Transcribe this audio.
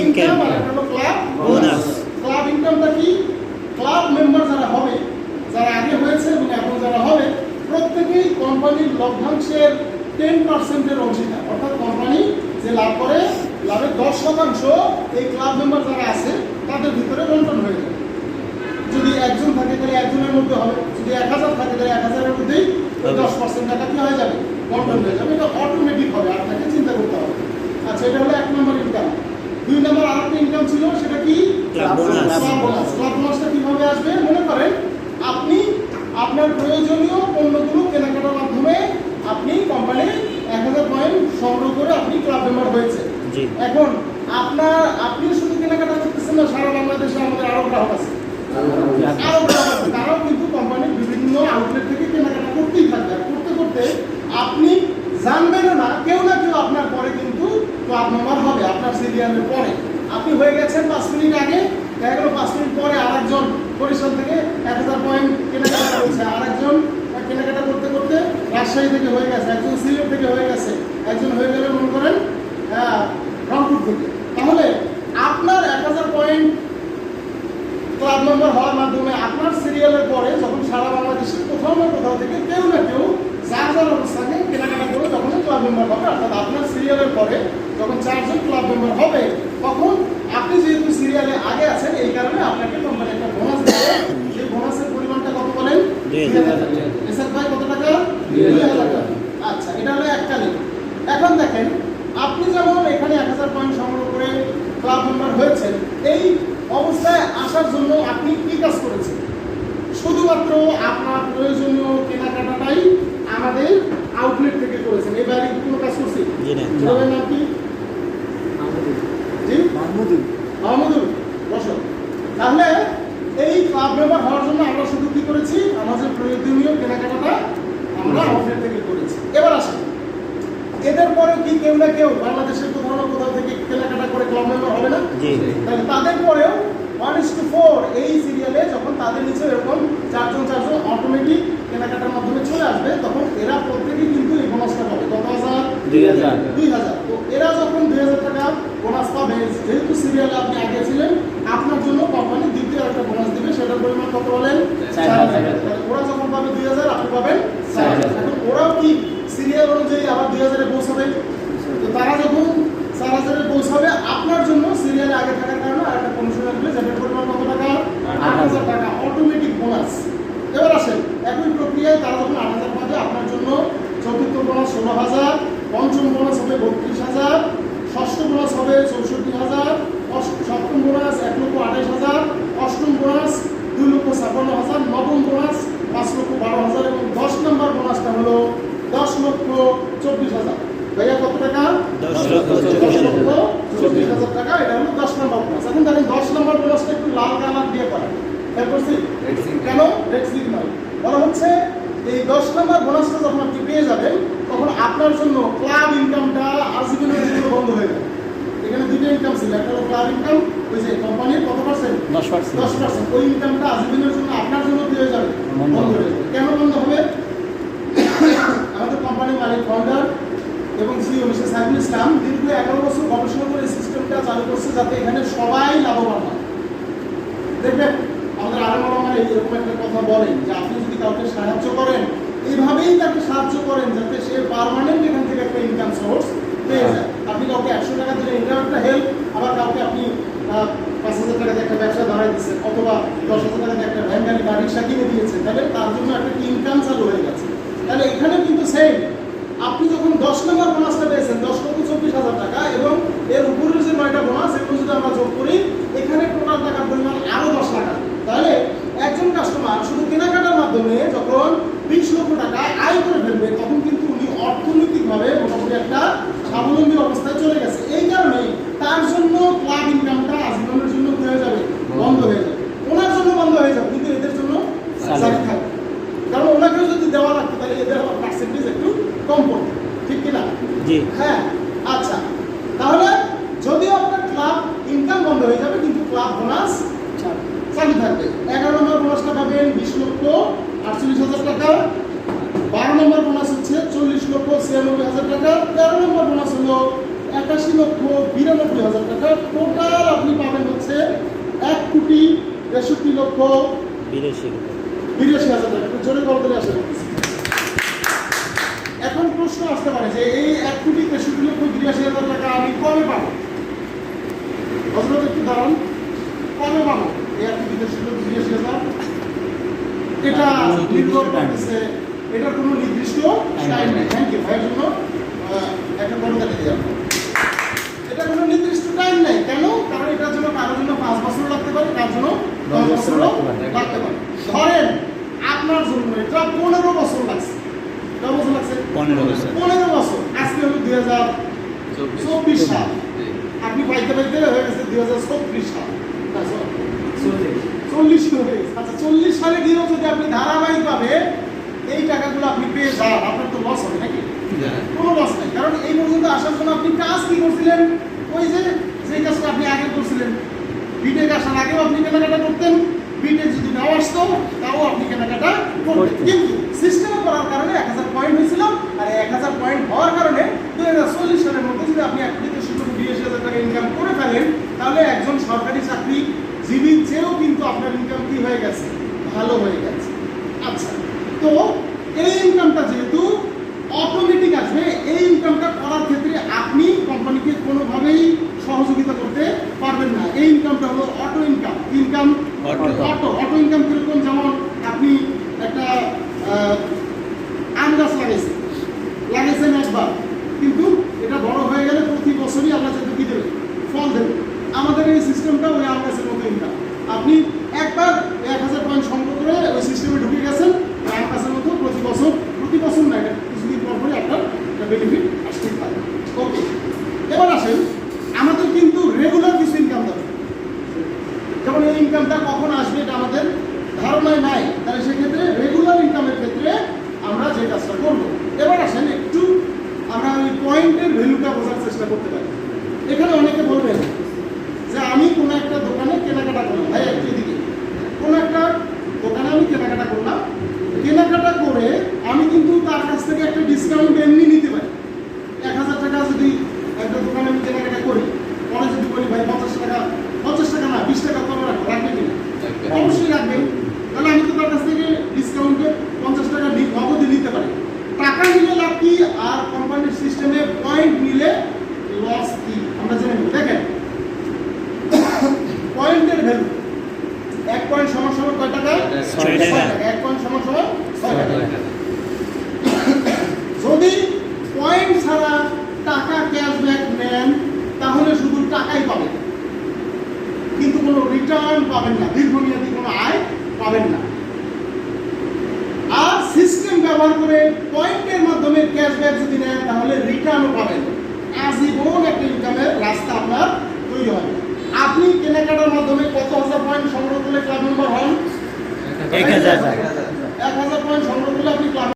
Income. আর একটা হলো club bonus club ইনকামটা কি? ক্লাব মেম্বার যারা হবে যারা আগে হয়েছে এবং এখন যারা হবে প্রত্যেকেই কোম্পানির লভ্যাংশের টেন পার্সেন্টের অংশীদার। অর্থাৎ কোম্পানি যে লাভ করে লাভের দশ শতাংশ এই ক্লাব মেম্বার যারা আছে তাদের ভিতরে বন্টন হয়ে যাবে যদি একজন থাকে তাহলে একজনের মধ্যে হবে। যদি এক হাজার থাকে তাহলে এক হাজারের মধ্যেই দশ পার্সেন্ট টাকা কি হয়ে যাবে? বন্টন হয়ে যাবে। এটা অটোমেটিক হবে আর তাকে চিন্তা করতে হবে। আচ্ছা এটা হলো এক নম্বর ইনকাম দুই নম্বর আর একটা ইনকাম ছিল সেটা কি? ক্লাব বোনাস ক্লাব বোনাসটা কীভাবে আসবে? মনে করেন আপনি আপনার প্রয়োজনীয় পণ্যগুলো কেনাকাটার মাধ্যমে আপনি কোম্পানি এক হাজার পয়েন্ট সংগ্রহ করে আপনি ক্লাব মেম্বার হয়েছে এখন আপনার আপনি শুধু কেনাকাটা করতেছেন না সারা বাংলাদেশে আমাদের আরও গ্রাহক আছে। আরও গ্রাহক আছে। তারাও কিন্তু কোম্পানির বিভিন্ন আউটলেট থেকে কেনাকাটা করতেই থাকবে। করতে করতে আপনি জানবেনও না কেউ না কেউ আপনার পরে কিন্তু ক্লাব মেম্বার হবে আপনার সিরিয়ালের পরে। আপনি হয়ে গেছেন পাঁচ মিনিট আগে, দেখা গেল পাঁচ মিনিট পরে আরেকজন পরিশ্রম থেকে এক হাজার পয়েন্ট কেনাকাটা করেছে। আরেকজন কেনাকাটা করতে করতে রাজশাহী থেকে হয়ে গেছে, একজন সিলেট থেকে হয়ে গেছে, একজন হয়ে গেলে মনে করেন আহ, রংপুর থেকে তাহলে আপনার এক হাজার পয়েন্ট ক্লাব মেম্বার হওয়ার মাধ্যমে আপনার সিরিয়ালের পরে যখন সারা বাংলাদেশের কোথাও না কোথাও থেকে কেউ না কেউ যার যার অবস্থানে কেনাকাটা করে তখন ক্লাব মেম্বার হবে অর্থাৎ আপনার সিরিয়ালের পরে যখন চারজন ক্লাব মেম্বার হবে তখন আপনি যেহেতু সিরিয়ালে আগে আছেন এই কারণে আপনাকে কোম্পানি একটা বোনাস দেবে সেই বোনাসের পরিমাণটা কত বলেন? এসআর ভাই কত টাকা? আচ্ছা এটা হলো এককালীন এখন দেখেন আপনি যেমন এখানে এক হাজার পয়েন্ট সংগ্রহ করে ক্লাব মেম্বার হয়েছেন এই অবস্থায় আসার জন্য আপনি কি কাজ করেছেন? শুধুমাত্র আপনার প্রয়োজনীয় কেনাকাটাটাই আমাদের আউটলেট থেকে করেছেন এই বাইরে কি কোনো কাজ করছি ছোটবের নাম কি জি? মাহমুদুল। বসো। তাহলে এই ক্লাব মেম্বার হওয়ার জন্য আমরা শুধু কি করেছি? আমাদের প্রয়োজনীয় কেনাকাটাটা আমরা আউটলেট থেকে করেছি। এবার আসি। এদের পরেও কি কেউ না কেউ বাংলাদেশের কোথাও না কোথাও থেকে কেনাকাটা করে ক্লাব মেম্বার হবে না? তাহলে তাদের পরেও ওয়ান ইস টু ফোর এই সিরিয়ালে যখন তাদের নিচে এরকম চারজন চারজন অটোমেটিক কেনাকাটার মাধ্যমে চলে আসবে তখন এরা প্রত্যেকেই কিন্তু এই বোনাসটা পাবে কত হাজার দুই হাজার। দুই হাজার। তো এরা যখন দুই হাজার টাকা বোনাস পাবে যেহেতু সিরিয়ালে আপনি আগে ছিলেন আপনার জন্য কোম্পানি দ্বিতীয় একটা বোনাস দিবে সেটার পরিমাণ কত বলেন? চার চার হাজার। হাজার। তাহলে ওরা যখন পাবে দুই হাজার আপনি পাবেন চার হাজার। হাজার। এখন ওরাও কি সিরিয়াল অনুযায়ী আবার দুই হাজারে পৌঁছাবে? তো তারা যখন চার হাজারে পৌঁছাবে আপনার জন্য সিরিয়ালে আগে থাকার কারণে আর একটা কমিশন আসবে যেটার পরিমাণ কত টাকা? আট হাজার। টাকা। অটোমেটিক বোনাস এবার আসেন একই প্রক্রিয়ায় তারা যখন আট হাজার পাবে আপনার জন্য চতুর্থ বোনাস ষোলো হাজার পঞ্চম বোনাস হবে বত্রিশ হাজার ষষ্ঠ বোনাস হবে চৌষট্টি হাজার সপ্তম বোনাস এক লক্ষ আঠাশ হাজার অষ্টম বোনাস দুই লক্ষ ছাপ্পান্ন হাজার নবম বোনাস পাঁচ লক্ষ বারো হাজার এবং দশ নম্বর বোনাসটা হলো দশ লক্ষ চব্বিশ হাজার। ভাইয়া কত টাকা? দশ লক্ষ চব্বিশ হাজার। টাকা এটা হলো দশ নম্বর বোনাস এখন দেখেন দশ নম্বর বোনাসটা একটু লাল কালার দিয়ে করা খেয়াল করছি? কেন? রেড সিগন্যাল বলা হচ্ছে এই দশ নম্বর বোনাসটা যখন আপনি পেয়ে যাবেন তখন আপনার জন্য ক্লাব ইনকামটা আজীবনের জন্য বন্ধ হয়ে যাবে। এখানে দুটো ইনকাম ছিল একটা হলো ক্লাব ইনকাম ওই যে কোম্পানির কত পার্সেন্ট দশ পার্সেন্ট দশ পার্সেন্ট ওই ইনকামটা আজীবনের জন্য আপনার জন্য হয়ে যাবে। বন্ধ বন্ধ হয়ে যাবে। কেন বন্ধ হবে? আমাদের কোম্পানির মালিক ফাউন্ডার এবং সিও মিস্টার সাইফুল ইসলাম দীর্ঘ এগারো বছর গবেষণা করে সিস্টেমটা চালু করছে যাতে এখানে সবাই লাভবান হয় দেখবেন আমাদের আরও মানে এরকম একটা কথা বলেন যে আপনি যদি কাউকে সাহায্য করেন এইভাবেই তাকে সাহায্য করেন যাতে সে পারমানেন্ট এখান থেকে একটা ইনকাম সোর্স পেয়ে যায়। আপনি কাউকে একশো টাকা দিলে এটাও একটা হেল্প আবার কাউকে আপনি পাঁচ হাজার টাকা দিয়ে একটা ব্যবসা দাঁড়ায় দিচ্ছেন অথবা দশ হাজার টাকা দিয়ে একটা ভ্যান গাড়ি বাড়ির কিনে দিয়েছেন তাহলে তার জন্য একটা ইনকাম চালু হয়ে গেছে তাহলে এখানে কিন্তু সেম আপনি যখন দশ নম্বর বোনাসটা পেয়েছেন দশ লক্ষ চব্বিশ হাজার টাকা এবং এর উপরের যে নয়টা বোনাস এগুলো যদি আমরা যোগ করি এখানে টোটাল টাকার পরিমাণ আরও দশ লাখ আসবে। তাহলে একজন কাস্টমার শুধু কেনাকাটার মাধ্যমে যখন বিশ লক্ষ টাকা আয় করে ফেলবে তখন কিন্তু উনি অর্থনৈতিকভাবে মোটামুটি একটা স্বাবলম্বী অবস্থায় চলে গেছে এই কারণে তার জন্য ক্লাব ইনকামটা আজীবনের জন্য কি হয়ে যাবে বন্ধ হয়ে যাবে ওনার জন্য বন্ধ হয়ে যাবে কিন্তু এদের জন্য চালু চালু থাকবে কারণ ওনাকেও যদি দেওয়া লাগতো তাহলে এদের আবার পার্সেন্টেজ একটু কম ঠিক কিনা? জি। হ্যাঁ আচ্ছা। তাহলে যদিও আপনার ক্লাব ইনকাম বন্ধ হয়ে যাবে কিন্তু ক্লাব বোনাস চালু থাকবে। এগারো নম্বর বোনাসটা পাবেন বিশ লক্ষ আটচল্লিশ হাজার টাকা। বারো নম্বর বোনাস হচ্ছে চল্লিশ লক্ষ ছিয়ানব্বই হাজার টাকা। তেরো নম্বর বোনাস হলো একাশি লক্ষ বিরানব্বই হাজার টাকা। টোটাল আপনি পাবেন হচ্ছে এক কোটি তেষট্টি লক্ষ বিদেশি বিরাশি হাজার টাকা। জোরে করতে আসে এখন প্রশ্ন আসতে পারে যে এই এক কোটি তেষট্টি লক্ষ বিরাশি হাজার টাকা আমি কবে পাবো? হজরত একটু দাঁড়ান কবে পাবো এই এক কোটি তেষট্টি লক্ষ বিরাশি হাজার? এটা নির্ভর করতেছে এটার কোনো নির্দিষ্ট টাইম নেই। থ্যাংক ইউ ভাইয়ের জন্য একটা বড় কাটে দিয়ে এটা কোনো নির্দিষ্ট টাইম নেই। কেন? কারণ এটার জন্য কারোর জন্য পাঁচ বছর লাগতে পারে কার জন্য দশ বছরও লাগতে পারে। ধরেন আপনার জন্য এটা পনেরো বছর লাগছে। কত বছর লাগছে পনেরো বছর। পনেরো বছর। আজকে হলো দুই হাজার চব্বিশ সাল। আপনি পাইতে পাইতে হয়ে গেছে দুই হাজার চব্বিশ সাল। চল্লিশ। হয়ে গেছে। আচ্ছা চল্লিশ সালে গিয়েও যদি আপনি ধারাবাহিকভাবে এই টাকাগুলো আপনি পেয়ে যান আপনার তো লস হবে নাকি? কোনো লস নেই। কারণ এই পর্যন্ত আসার জন্য আপনি কাজ কি করছিলেন? ওই যে যে কাজটা আপনি আগে করছিলেন। বিটেক আসার আগেও আপনি কেনাকাটা করতেন। বিটেক যদি নাও আসতো তাও আপনি কেনাকাটা করতেন। কিন্তু সিস্টেম করার কারণে এক হাজার পয়েন্ট হয়েছিল আর এক হাজার পয়েন্ট হওয়ার কারণে দুই হাজার চল্লিশ সালের মধ্যে যদি আপনি এক কোটি তেষট্টি লক্ষ বিরাশি হাজার টাকা ইনকাম করে ফেলেন তাহলে একজন সরকারি চাকরি জীবীর চেয়েও কিন্তু আপনার ইনকাম কি হয়ে গেছে? ভালো হয়ে গেছে। আচ্ছা তো এই ইনকামটা যেহেতু অটোমেটিক আসবে এই ইনকামটা করার ক্ষেত্রে আপনি কোম্পানিকে কোনোভাবেই সহযোগিতা করতে পারবেন না। এই ইনকামটা হলো auto income income auto auto income কীরকম? যেমন আপনি একটা আহ, আম গাছ লাগাইছেন লাগাইছেন একবার। কিন্তু এটা বড় হয়ে গেলে প্রতি বছরই আপনার যাতে কি দেবে, ফল দেবে। আমাদের এই সিস্টেমটা ওই আম গাছের মতো ইনকাম আপনি একবার এক হাজার পয়েন্ট সংগ্রহ করে ওই সিস্টেমে ঢুকে গেছেন আম গাছের মতো প্রতি বছর প্রতি বছর না, এটা কিছুদিন পর পরই আপনার একটা বেনিফিট আসতেই পারে। ওকে এবার আসেন, আমাদের কিন্তু রেগুলার কিছু ইনকাম দরকার। যেমন এই ইনকামটা কখন আসবে এটা আমাদের ধারণায় নাই। তাহলে সেক্ষেত্রে রেগুলার ইনকামের ক্ষেত্রে আমরা যে কাজটা করব এবার আসেন একটু আমরা ওই পয়েন্টের ভ্যালুটা বোঝার চেষ্টা করতে পারি। এখানে অনেকে ব্যবহার করে পয়েন্টের মাধ্যমে ক্যাশব্যাক যদি নেন তাহলে রিটার্নও পাবেন। আজীবন একটা ইনকামের রাস্তা আপনার তৈরি হয় আপনি কেনাকাটার মাধ্যমে কত হাজার পয়েন্ট সংগ্রহ করলে ক্লাব মেম্বার হন? এক হাজার। পয়েন্ট সংগ্রহ করলে আপনি ক্লাব